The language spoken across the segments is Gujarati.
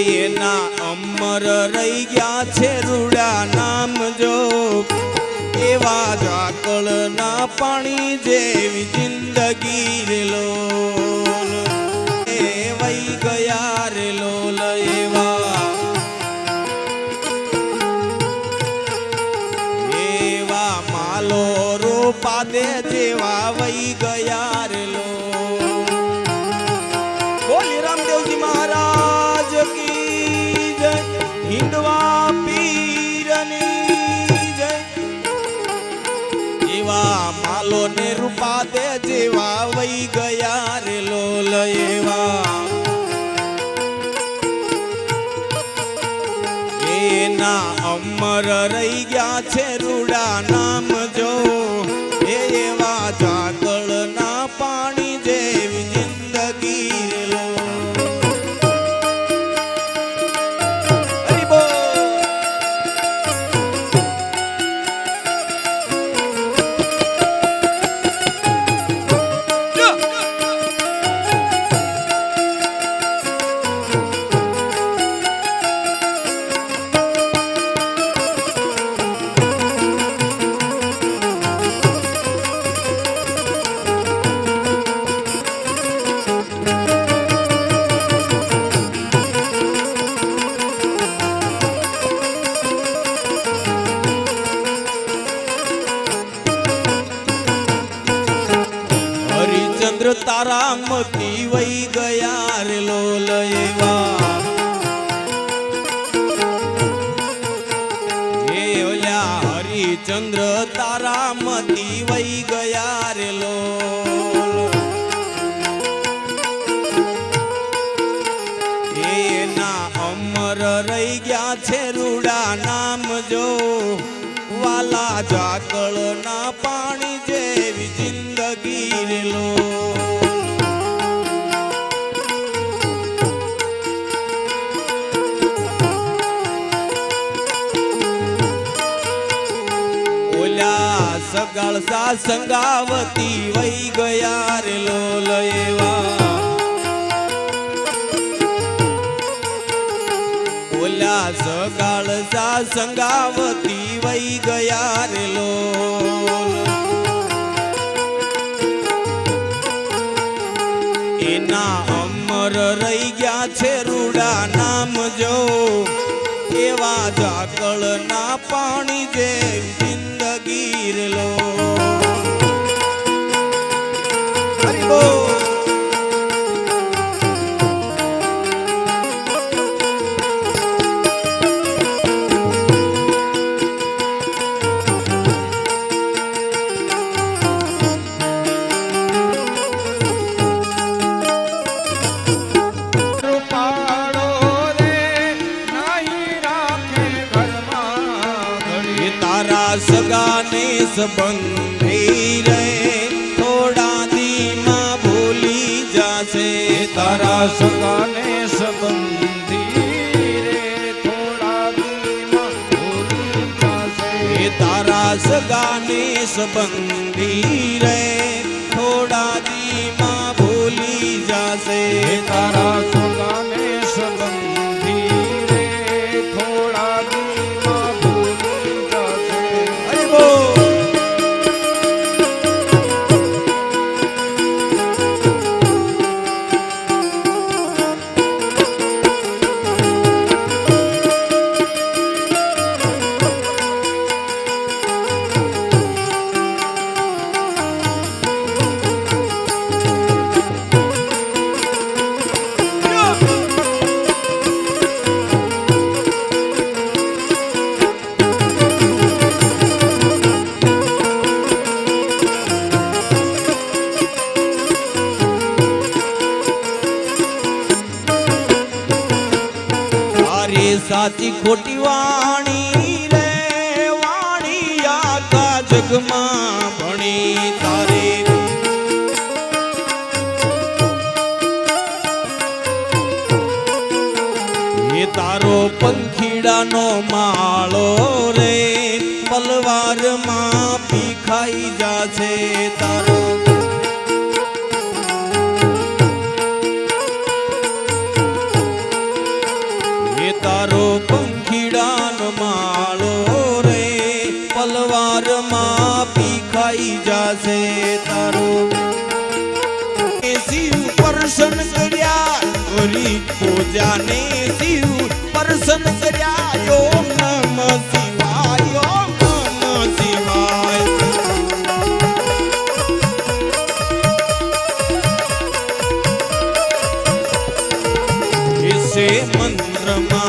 એના અમર રહી ગયા છે રૂડા નામ જો. એવા ઝાકળના પાણી જેવી જિંદગી રે લોલ. એ વઈ ગયા રે લોલ એવા. એવા માલો રોપા દે જેવા વઈ ગયા એવા માલો ને રૂપા દે જેવા વઈ ગયા રે લોલ એવા. એના અમર રહી ગયા છે રૂડા હરિચંદ્ર તારા મતી વઈ ગયા રે લોલ હે ઓલ્યા હરિચંદ્ર તારા મતી વઈ ગયા રે લોલ. એના અમર રહી ગયા છે રૂડા નામ જો. વાલા ઝાકળના પાણી જેવી જિંદગી રે લો ઓલા સગાળ સા સંગાવતી વહી ગયા રે લોલ એવા. ઓલા સગાળ સા સંગાવતી વહી ગયા રે લોલ. એના અમર રહી ગયા છે રૂડા નામ જો. એવા ઝાકળના પાણી જેવી જિંદગી રે લો સગાને સંબંધી રે થોડા દીમાં ભૂલી જાશે તારા સગાને સંબંધી રે થોડા દીમાં ભૂલી જાશે. તારા સગાને સંબંધી સાચી ખોટી વાણી રે, વાણી આખા જગમાં ભણી તારી. એ તારો પંખીડાનો માળો રે પલવારમાં પીખાઈ જાશે તારો. પૂજાને શિવ પરશન કર્યા ઓમ નમ શિવાય ઓમ નમ શિવાય એસે મંત્રમાં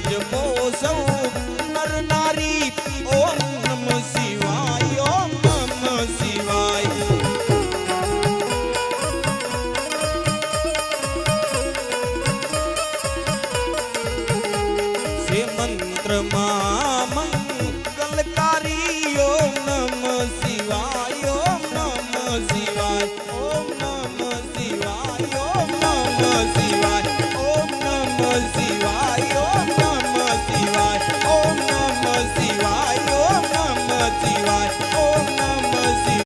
જાપ શિવાય ઓમ નમ શિવાય સે મંત્રમાં